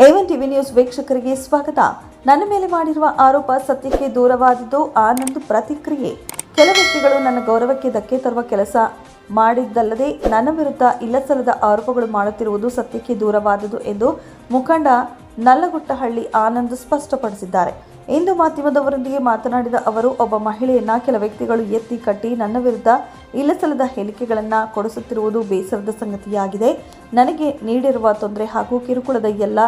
A one TV news ವೀಕ್ಷಕರಿಗೆ ಸ್ವಾಗತ. ನನ್ನ ಮೇಲೆ ಮಾಡಿರುವ ಆರೋಪ ಸತ್ಯಕ್ಕೆ ದೂರವಾದದ್ದು ಆನಂದ್ ಪ್ರತಿಕ್ರಿಯೆ. ಕೆಲ ವ್ಯಕ್ತಿಗಳು ನನ್ನ ಗೌರವಕ್ಕೆ ಧಕ್ಕೆ ತರುವ ಕೆಲಸ ಮಾಡಿದ್ದಲ್ಲದೆ ನನ್ನ ವಿರುದ್ಧ ಇಲ್ಲಸಲ್ಲದ ಆರೋಪಗಳು ಮಾಡುತ್ತಿರುವುದು ಸತ್ಯಕ್ಕೆ ದೂರವಾದುದು ಎಂದು ಮುಖಂಡ ನಲ್ಲಗುಟ್ಟಹಳ್ಳಿ ಆನಂದ್ ಸ್ಪಷ್ಟಪಡಿಸಿದ್ದಾರೆ. ಇಂದು ಮಾಧ್ಯಮದವರೊಂದಿಗೆ ಮಾತನಾಡಿದ ಅವರು, ಒಬ್ಬ ಮಹಿಳೆಯನ್ನ ಕೆಲ ವ್ಯಕ್ತಿಗಳು ಎತ್ತಿ ಕಟ್ಟಿ ನನ್ನ ವಿರುದ್ಧ ಇಲ್ಲಸಲ್ಲದ ಹೇಳಿಕೆಗಳನ್ನು ಕೊಡಿಸುತ್ತಿರುವುದು ಬೇಸರದ ಸಂಗತಿಯಾಗಿದೆ. ನನಗೆ ನೀಡಿರುವ ತೊಂದರೆ ಹಾಗೂ ಕಿರುಕುಳದ ಎಲ್ಲ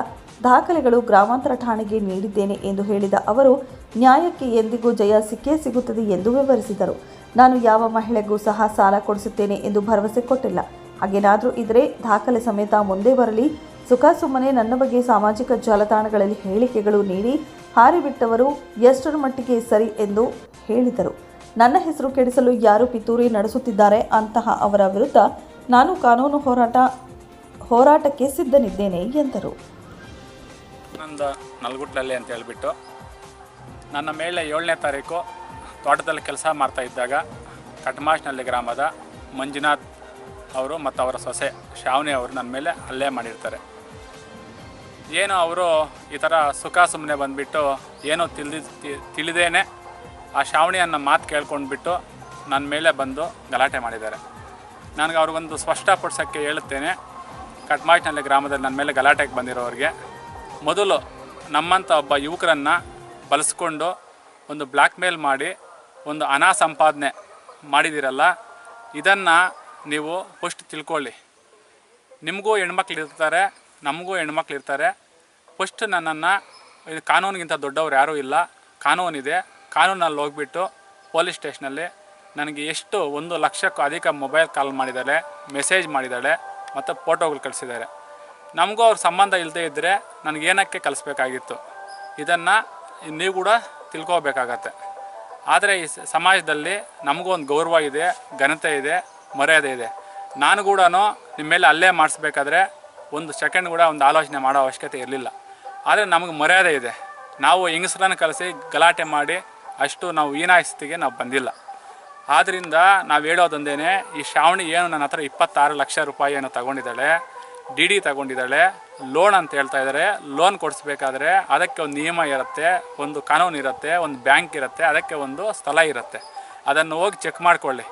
ದಾಖಲೆಗಳು ಗ್ರಾಮಾಂತರ ಠಾಣೆಗೆ ನೀಡಿದ್ದೇನೆ ಎಂದು ಹೇಳಿದ ಅವರು, ನ್ಯಾಯಕ್ಕೆ ಎಂದಿಗೂ ಜಯ ಸಿಕ್ಕೇ ಸಿಗುತ್ತದೆ ಎಂದು ವಿವರಿಸಿದರು. ನಾನು ಯಾವ ಮಹಿಳೆಗೂ ಸಹ ಸಾಲ ಕೊಡಿಸುತ್ತೇನೆ ಎಂದು ಭರವಸೆ ಕೊಟ್ಟಿಲ್ಲ. ಹಾಗೇನಾದರೂ ಇದ್ರೆ ದಾಖಲೆ ಸಮೇತ ಮುಂದೆ ಬರಲಿ. ಸುಖ ಸುಮ್ಮನೆ ನನ್ನ ಬಗ್ಗೆ ಸಾಮಾಜಿಕ ಜಾಲತಾಣಗಳಲ್ಲಿ ಹೇಳಿಕೆಗಳು ನೀಡಿ ಹಾರಿಬಿಟ್ಟವರು ಎಷ್ಟರ ಮಟ್ಟಿಗೆ ಸರಿ ಎಂದು ಹೇಳಿದರು. ನನ್ನ ಹೆಸರು ಕೆಡಿಸಲು ಯಾರು ಪಿತೂರಿ ನಡೆಸುತ್ತಿದ್ದಾರೆ ಅಂತಹ ಅವರ ವಿರುದ್ಧ ನಾನು ಕಾನೂನು ಹೋರಾಟ, ಹೋರಾಟಕ್ಕೆ ಸಿದ್ಧನಿದ್ದೇನೆ ಎಂದರು. ನಂದು ನಲ್ಗುಟ್ಲಲ್ಲಿ ಅಂತ ಹೇಳ್ಬಿಟ್ಟು ನನ್ನ ಮೇಲೆ ಏಳನೇ ತಾರೀಕು ತೋಟದಲ್ಲಿ ಕೆಲಸ ಮಾಡ್ತಾ ಇದ್ದಾಗ ಕಟ್ಮಾಶ್ನಲ್ಲಿ ಗ್ರಾಮದ ಮಂಜುನಾಥ್ ಅವರು ಮತ್ತು ಅವರ ಸೊಸೆ ಶ್ರಾವಣಿ ಅವರು ನನ್ನ ಮೇಲೆ ಹಲ್ಲೆ ಮಾಡಿರ್ತಾರೆ. ಏನು ಅವರು ಈ ಥರ ಸುಖ ಸುಮ್ಮನೆ ಬಂದುಬಿಟ್ಟು ಏನೋ ತಿಳಿದ ತಿಳಿದೇನೆ ಆ ಶ್ರಾವಣಿ ಅನ್ನೋ ಮಾತು ಕೇಳ್ಕೊಂಡ್ಬಿಟ್ಟು ನನ್ನ ಮೇಲೆ ಬಂದು ಗಲಾಟೆ ಮಾಡಿದ್ದಾರೆ. ನನಗೆ ಅವ್ರಿಗೊಂದು ಸ್ಪಷ್ಟಪಡಿಸೋಕ್ಕೆ ಹೇಳುತ್ತೇನೆ ಕಟ್ಮಾಟ್ನಳ್ಳಿ ಗ್ರಾಮದಲ್ಲಿ ನನ್ನ ಮೇಲೆ ಗಲಾಟೆಗೆ ಬಂದಿರೋರಿಗೆ, ಮೊದಲು ನಮ್ಮಂಥ ಒಬ್ಬ ಯುವಕರನ್ನು ಬಳಸ್ಕೊಂಡು ಒಂದು ಬ್ಲ್ಯಾಕ್ ಮೇಲ್ ಮಾಡಿ ಒಂದು ಹಣ ಸಂಪಾದನೆ ಮಾಡಿದಿರಲ್ಲ, ಇದನ್ನು ನೀವು ಫಸ್ಟ್ ತಿಳ್ಕೊಳ್ಳಿ. ನಿಮಗೂ ಹೆಣ್ಮಕ್ಳು ಇರ್ತಾರೆ ನಮಗೂ ಹೆಣ್ಮಕ್ಳು ಇರ್ತಾರೆ ಫಸ್ಟ್ ನನ್ನನ್ನು, ಇದು ಕಾನೂನಿಗಿಂತ ದೊಡ್ಡವ್ರು ಯಾರೂ ಇಲ್ಲ. ಕಾನೂನಿದೆ. ಕಾನೂನಲ್ಲಿ ಹೋಗ್ಬಿಟ್ಟು ಪೊಲೀಸ್ ಸ್ಟೇಷನಲ್ಲಿ ನನಗೆ ಎಷ್ಟು ಒಂದು ಲಕ್ಷಕ್ಕೂ ಅಧಿಕ ಮೊಬೈಲ್ ಕಾಲ್ ಮಾಡಿದ್ದಾಳೆ ಮೆಸೇಜ್ ಮಾಡಿದ್ದಾಳೆ ಮತ್ತು ಫೋಟೋಗಳು ಕಳಿಸಿದ್ದಾರೆ ನಮಗೂ ಅವ್ರ ಸಂಬಂಧ ಇಲ್ಲದೆ ಇದ್ದರೆ ನನಗೆ ಏನಕ್ಕೆ ಕಲಿಸ್ಬೇಕಾಗಿತ್ತು ಇದನ್ನು ನೀವು ಕೂಡ ತಿಳ್ಕೋಬೇಕಾಗತ್ತೆ. ಆದರೆ ಈ ಸಮಾಜದಲ್ಲಿ ನಮಗೂ ಒಂದು ಗೌರವ ಇದೆ, ಘನತೆ ಇದೆ, ಮರ್ಯಾದೆ ಇದೆ. ನಾನು ಕೂಡ ನಿಮ್ಮ ಮೇಲೆ ಅಲ್ಲೇ ಮಾಡಿಸ್ಬೇಕಾದ್ರೆ ಒಂದು ಸೆಕೆಂಡ್ ಕೂಡ ಒಂದು ಆಲೋಚನೆ ಮಾಡೋ ಅವಶ್ಯಕತೆ ಇರಲಿಲ್ಲ. ಆದರೆ ನಮಗೆ ಮರ್ಯಾದೆ ಇದೆ. ನಾವು ಹೆಂಗಸರನ್ನು ಕಲಿಸಿ ಗಲಾಟೆ ಮಾಡಿ ಅಷ್ಟು ನಾವು ಹೀನಾಯಸ್ತಿಗೆ ನಾವು ಬಂದಿಲ್ಲ. ಆದ್ದರಿಂದ ನಾವು ಹೇಳೋದೊಂದೇನೆ ಈ ಶ್ರಾವಣಿ ಏನು ನನ್ನ ಹತ್ರ ಇಪ್ಪತ್ತಾರು ಲಕ್ಷ ರೂಪಾಯಿಯನ್ನು ತಗೊಂಡಿದ್ದಾಳೆ, ಡಿ ಡಿ ತಗೊಂಡಿದ್ದಾಳೆ, ಲೋನ್ ಅಂತ ಹೇಳ್ತಾ ಇದ್ದಾರೆ ಲೋನ್ ಕೊಡಿಸ್ಬೇಕಾದ್ರೆ ಅದಕ್ಕೆ ಒಂದು ನಿಯಮ ಇರುತ್ತೆ, ಒಂದು ಕಾನೂನು ಇರುತ್ತೆ, ಒಂದು ಬ್ಯಾಂಕ್ ಇರುತ್ತೆ, ಅದಕ್ಕೆ ಒಂದು ಸ್ಥಳ ಇರುತ್ತೆ. ಅದನ್ನು ಹೋಗಿ ಚೆಕ್ ಮಾಡಿಕೊಳ್ಳಿ.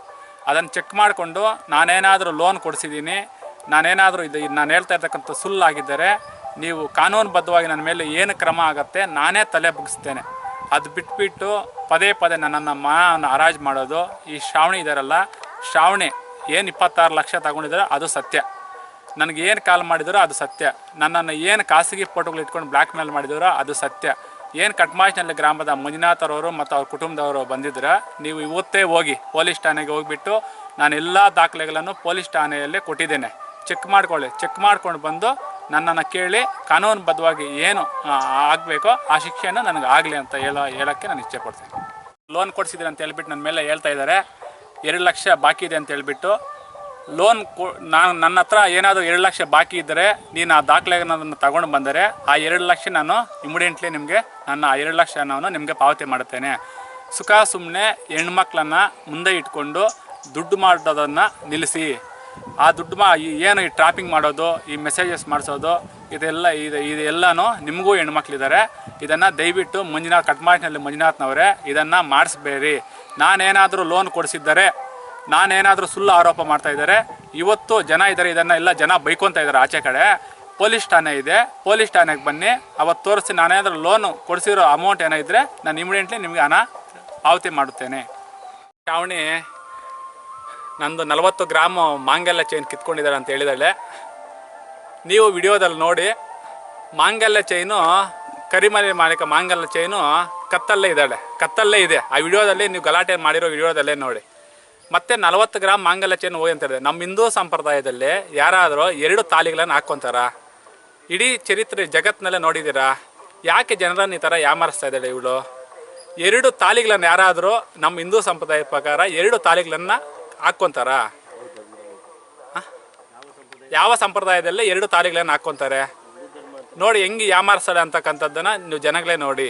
ಅದನ್ನು ಚೆಕ್ ಮಾಡಿಕೊಂಡು ನಾನೇನಾದರೂ ಲೋನ್ ಕೊಡಿಸಿದ್ದೀನಿ, ನಾನೇನಾದರೂ ಇದು, ನಾನು ಹೇಳ್ತಾ ಇರ್ತಕ್ಕಂಥ ಸುಳ್ಳಾಗಿದ್ದರೆ ನೀವು ಕಾನೂನುಬದ್ಧವಾಗಿ ನನ್ನ ಮೇಲೆ ಏನು ಕ್ರಮ ಆಗುತ್ತೆ ನಾನೇ ತಲೆ ಬಗ್ಗಿಸ್ತೇನೆ. ಅದು ಬಿಟ್ಬಿಟ್ಟು ಪದೇ ಪದೇ ನನ್ನನ್ನು ಮಾನ ಹರಾಜು ಮಾಡೋದು ಈ ಶ್ರಾವಣಿ ಇದಾರಲ್ಲ. ಶ್ರಾವಣಿ ಏನು ಇಪ್ಪತ್ತಾರು ಲಕ್ಷ ತಗೊಂಡಿದ್ದಾರೆ ಅದು ಸತ್ಯ. ನನಗೆ ಏನು ಕಾಲ್ ಮಾಡಿದ್ರು ಅದು ಸತ್ಯ. ನನ್ನನ್ನು ಏನು ಖಾಸಗಿ ಫೋಟೋಗಳು ಇಟ್ಕೊಂಡು ಬ್ಲ್ಯಾಕ್ ಮೇಲ್ ಮಾಡಿದ್ರು ಅದು ಸತ್ಯ. ಏನು ಕಟ್ಮಾಶ್ನಲ್ಲಿ ಗ್ರಾಮದ ಮಂಜುನಾಥರವರು ಮತ್ತು ಅವ್ರ ಕುಟುಂಬದವರು ಬಂದಿದ್ರೆ, ನೀವು ಇವತ್ತೇ ಹೋಗಿ ಪೊಲೀಸ್ ಠಾಣೆಗೆ ಹೋಗಿಬಿಟ್ಟು ನಾನು ಎಲ್ಲ ದಾಖಲೆಗಳನ್ನು ಪೊಲೀಸ್ ಠಾಣೆಯಲ್ಲೇ ಕೊಟ್ಟಿದ್ದೇನೆ. ಚೆಕ್ ಮಾಡ್ಕೊಳ್ಳಿ. ಚೆಕ್ ಮಾಡ್ಕೊಂಡು ಬಂದು ನನ್ನನ್ನು ಕೇಳಿ ಕಾನೂನುಬದ್ಧವಾಗಿ ಏನು ಆಗಬೇಕೋ ಆ ಶಿಕ್ಷೆಯನ್ನು ನನಗೆ ಆಗಲಿ ಅಂತ ಹೇಳೋ, ಹೇಳೋಕ್ಕೆ ನಾನು ಇಚ್ಛೆ ಪಡ್ತೀನಿ. ಲೋನ್ ಕೊಡಿಸಿದ್ರೆ ಅಂತ ಹೇಳ್ಬಿಟ್ಟು ನನ್ನ ಮೇಲೆ ಹೇಳ್ತಾ ಇದ್ದಾರೆ. ಎರಡು ಲಕ್ಷ ಬಾಕಿ ಇದೆ ಅಂತ ಹೇಳ್ಬಿಟ್ಟು ಲೋನ್ ಕೊ, ನಾನು ನನ್ನ ಹತ್ರ ಏನಾದರೂ ಎರಡು ಲಕ್ಷ ಬಾಕಿ ಇದ್ದರೆ ನೀನು ಆ ದಾಖಲೆಗಳನ್ನು ತಗೊಂಡು ಬಂದರೆ ಆ ಎರಡು ಲಕ್ಷ ನಾನು ಇಮಿಡಿಯೆಂಟ್ಲಿ ನಿಮಗೆ ನನ್ನ ಆ ಎರಡು ಲಕ್ಷ ನಾನು ನಿಮಗೆ ಪಾವತಿ ಮಾಡುತ್ತೇನೆ. ಸುಖ ಸುಮ್ಮನೆ ಹೆಣ್ಮಕ್ಳನ್ನು ಮುಂದೆ ಇಟ್ಕೊಂಡು ದುಡ್ಡು ಮಾಡೋದನ್ನು ನಿಲ್ಲಿಸಿ. ಆ ದುಡ್ಡು ಮಾ ಏನು ಈ ಟ್ರಾಪಿಂಗ್ ಮಾಡೋದು, ಈ ಮೆಸೇಜಸ್ ಮಾಡಿಸೋದು, ಇದೆಲ್ಲ ಇದು ಇದೆಲ್ಲನೂ ನಿಮಗೂ ಹೆಣ್ಮಕ್ಳಿದ್ದಾರೆ. ಇದನ್ನು ದಯವಿಟ್ಟು ಮಂಜುನಾಥ್ ಕಟ್ಮಾಟ್ನಲ್ಲಿ ಮಂಜುನಾಥ್ನವರೇ, ಇದನ್ನು ಮಾಡಿಸ್ಬೇಡಿ. ನಾನೇನಾದರೂ ಲೋನ್ ಕೊಡಿಸಿದ್ದಾರೆ, ನಾನೇನಾದರೂ ಸುಳ್ಳು ಆರೋಪ ಮಾಡ್ತಾ ಇದ್ದಾರೆ, ಇವತ್ತು ಜನ ಇದ್ದಾರೆ, ಇದನ್ನು ಎಲ್ಲ ಜನ ಬೈಕೊತಾ ಇದ್ದಾರೆ ಆಚೆ ಕಡೆ. ಪೊಲೀಸ್ ಠಾಣೆ ಇದೆ, ಪೊಲೀಸ್ ಠಾಣೆಗೆ ಬನ್ನಿ, ಅವತ್ತು ತೋರಿಸಿ ನಾನೇನಾದರೂ ಲೋನು ಕೊಡಿಸಿರೋ ಅಮೌಂಟ್ ಏನಿದ್ರೆ ನಾನು ಇಮಿಡಿಯೆಂಟ್ಲಿ ನಿಮಗೆ ಹಣ ಪಾವತಿ ಮಾಡುತ್ತೇನೆ. ಶ್ರಾವಣಿ ನಂದು ನಲವತ್ತು ಗ್ರಾಮ್ ಮಾಂಗಲ್ಯ ಚೈನ್ ಕಿತ್ಕೊಂಡಿದ್ದಾರೆ ಅಂತ ಹೇಳಿದಾಳೆ. ನೀವು ವಿಡಿಯೋದಲ್ಲಿ ನೋಡಿ, ಮಾಂಗಲ್ಯ ಚೈನು ಕರಿಮಲೆ ಮಾಲೀಕ ಮಾಂಗಲ್ಯ ಚೈನು ಕತ್ತಲ್ಲೇ ಇದ್ದಾಳೆ, ಕತ್ತಲ್ಲೇ ಇದೆ. ಆ ವಿಡಿಯೋದಲ್ಲಿ ನೀವು ಗಲಾಟೆ ಮಾಡಿರೋ ವಿಡಿಯೋದಲ್ಲೇ ನೋಡಿ. ಮತ್ತೆ ನಲವತ್ತು ಗ್ರಾಮ್ ಮಾಂಗಲ್ಯ ಚೈನ್ ಹೋಗಿ ಅಂತ ಹೇಳಿದೆ ನಮ್ಮ ಹಿಂದೂ ಸಂಪ್ರದಾಯದಲ್ಲಿ ಯಾರಾದರೂ ಎರಡು ತಾಲಿಗಳನ್ನು ಹಾಕ್ಕೊತಾರ? ಇಡೀ ಚರಿತ್ರೆ ಜಗತ್ತಿನಲ್ಲೇ ನೋಡಿದ್ದೀರಾ? ಯಾಕೆ ಜನರನ್ನು ಈ ಥರ ಯಾಮಾರಿಸ್ತಾ ಇದ್ದಾಳೆ ಇವಳು? ಎರಡು ತಾಲಿಗಳನ್ನು ಯಾರಾದರೂ ನಮ್ಮ ಹಿಂದೂ ಸಂಪ್ರದಾಯದ ಪ್ರಕಾರ ಎರಡು ತಾಲಿಗಳನ್ನು ಹಾಕ್ಕೊಂತಾರ? ಯಾವ ಸಂಪ್ರದಾಯದಲ್ಲಿ ಎರಡು ತಾಲಿಗಳನ್ನು ಹಾಕ್ಕೊಂತಾರೆ? ನೋಡಿ ಹೆಂಗೆ ಯಾಮಾರಿಸ್ತಾಳೆ ಅಂತಕ್ಕಂಥದ್ದನ್ನು ನೀವು ಜನಗಳೇ ನೋಡಿ.